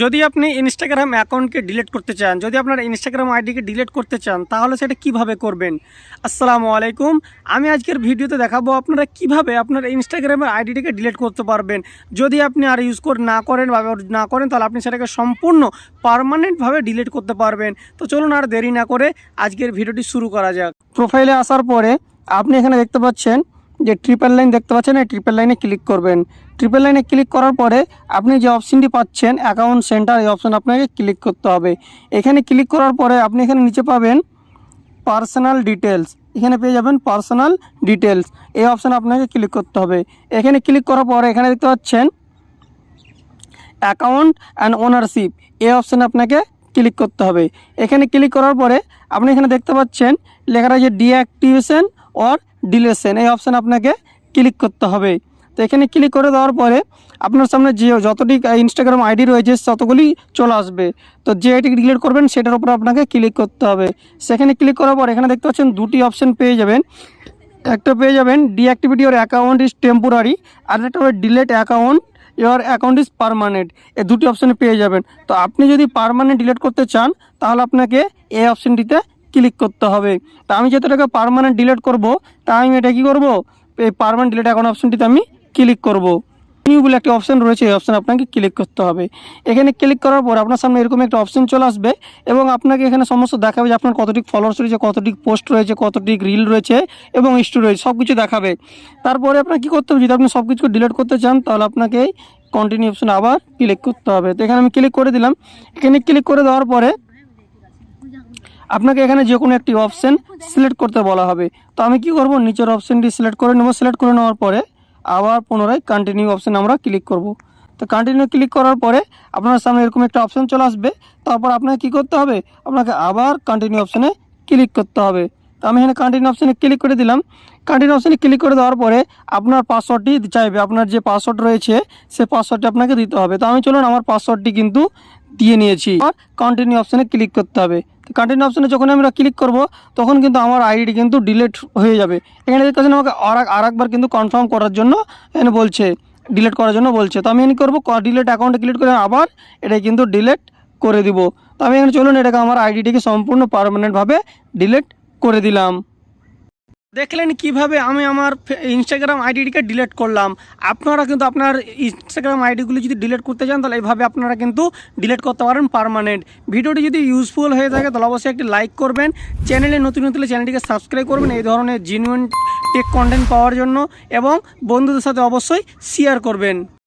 যদি আপনি ইনস্টাগ্রাম অ্যাকাউন্টকে ডিলিট করতে চান, যদি আপনার ইনস্টাগ্রাম আইডিকে ডিলিট করতে চান, তাহলে সেটা কীভাবে করবেন? আসসালামু আলাইকুম। আমি আজকের ভিডিওতে দেখাবো আপনারা কীভাবে আপনার ইনস্টাগ্রামের আইডিটিকে ডিলিট করতে পারবেন। যদি আপনি আর ইউজ করে না করেন বা না করেন, তাহলে আপনি সেটাকে সম্পূর্ণ পারমানেন্টভাবে ডিলিট করতে পারবেন। তো চলুন আর দেরি না করে আজকের ভিডিওটি শুরু করা যাক। প্রোফাইলে আসার পরে আপনি এখানে দেখতে পাচ্ছেন যে ট্রিপল লাইন দেখতে পাচ্ছেন, এই ট্রিপল লাইনে ক্লিক করবেন। ট্রিপল লাইনে ক্লিক করার পরে আপনি যে অপশনটি পাচ্ছেন অ্যাকাউন্ট সেন্টার এই অপশন আপনাকে ক্লিক করতে হবে। এখানে ক্লিক করার পরে আপনি এখানে নিচে পাবেন পার্সোনাল ডিটেলস এখানে পেয়ে যাবেন পার্সোনাল ডিটেলস এই অপশানে আপনাকে ক্লিক করতে হবে। এখানে ক্লিক করার পরে এখানে দেখতে পাচ্ছেন অ্যাকাউন্ট অ্যান্ড ওনারশিপ এই অপশানে আপনাকে ক্লিক করতে হবে। এখানে ক্লিক করার পরে আপনি এখানে দেখতে পাচ্ছেন, লেখা রয়েছে ডিঅ্যাক্টিভেশন অর ডিলেশন এই অপশান আপনাকে ক্লিক করতে হবে। তো এখানে ক্লিক করে দেওয়ার পরে আপনার সামনে যে যতটি ইনস্টাগ্রাম আইডি রয়েছে, ততগুলি চলে আসবে। তো যে আইডি ডিলিট করবেন, সেটার উপর আপনাকে ক্লিক করতে হবে। সেখানে ক্লিক করার পর এখানে দেখতে পাচ্ছেন দুটি অপশান পেয়ে যাবেন। একটা পেয়ে যাবেন deactivate your account is temporary আর একটা হবে delete account your account is permanent এই দুটি অপশানে পেয়ে যাবেন। তো আপনি যদি পারমানেন্ট ডিলিট করতে চান, তাহলে আপনাকে এই অপশানটিতে ক্লিক করতে হবে। তা আমি যেহেতু এটাকে পারমানেন্ট ডিলিট করব, তা আমি এটা কী করব? এই পারমানেন্ট ডিলিট অ্যাকাউন্ট অপশানটিতে আমি ক্লিক করব। নিউ বলে একটা অপশান রয়েছে, এই অপশান আপনাকে ক্লিক করতে হবে। এখানে ক্লিক করার পর আপনার সামনে এরকম একটা অপশান চলে আসবে এবং আপনাকে এখানে সমস্ত দেখাবে যে আপনার কতটি ফলোয়ার্স রয়েছে, কতটি পোস্ট রয়েছে, কতটি রিল রয়েছে এবং স্টোরি রয়েছে সব কিছু দেখাবে। তারপরে আপনার কী করতে হবে? যদি আপনি সব কিছু ডিলিট করতে চান, তাহলে আপনাকে কন্টিনিউ অপশান আবার ক্লিক করতে হবে। তো এখানে আমি ক্লিক করে দিলাম। এখানে ক্লিক করে দেওয়ার পরে আপনাকে এখানে যে কোনো একটি অপশান সিলেক্ট করতে বলা হবে। তো আমি কি করব? নিচের অপশানটি সিলেক্ট করে নেব। সিলেক্ট করে নেওয়ার পরে আবার পুনরায় কন্টিনিউ অপশান আমরা ক্লিক করব। তো কন্টিনিউ ক্লিক করার পরে আপনার সামনে এরকম একটা অপশান চলে আসবে। তারপর আপনাকে কি করতে হবে? আপনাকে আবার কন্টিনিউ অপশানে ক্লিক করতে হবে। তো আমি এখানে কন্টিনিউ অপশানে ক্লিক করে দিলাম। কন্টিনিউ অপশানে ক্লিক করে দেওয়ার পরে আপনার পাসওয়ার্ডটি চাইবে। আপনার যে পাসওয়ার্ড রয়েছে, সে পাসওয়ার্ডটি আপনাকে দিতে হবে। তো আমি চলুন আমার পাসওয়ার্ডটি কিন্তু দিয়ে নিয়েছি। আর কন্টিনিউ অপশানে ক্লিক করতে হবে। কন্টিনিউ অপশানে যখন আমরা ক্লিক করব, তখন কিন্তু আমার আইডিটি কিন্তু ডিলেট হয়ে যাবে। এখানে দেখতে পাচ্ছেন আমাকে আর একবার কিন্তু কনফার্ম করার জন্য এখানে বলছে ডিলেট করার জন্য বলছে। তো আমি এখানে করব ডিলেট অ্যাকাউন্টে ক্লিক করে আবার এটাই কিন্তু ডিলেট করে দিব। তো আমি এখানে চলুন, এটাকে আমার আইডিটিকে সম্পূর্ণ পারমানেন্টভাবে ডিলেট করে দিলাম। দেখলেন কীভাবে আমি আমার ইনস্টাগ্রাম আইডিটিকে ডিলিট করলাম? আপনারা কিন্তু আপনার ইনস্টাগ্রাম আইডিগুলি যদি ডিলিট করতে চান, তাহলে এইভাবে আপনারা কিন্তু ডিলিট করতে পারেন পারমানেন্ট ভিডিওটি যদি ইউজফুল হয়ে থাকে, তাহলে অবশ্যই একটি লাইক করবেন। চ্যানেলে নতুন নতুন চ্যানেলটিকে সাবস্ক্রাইব করবেন এই ধরনের জিনুইন টেক কন্টেন্ট পাওয়ার জন্য এবং বন্ধুদের সাথে অবশ্যই শেয়ার করবেন।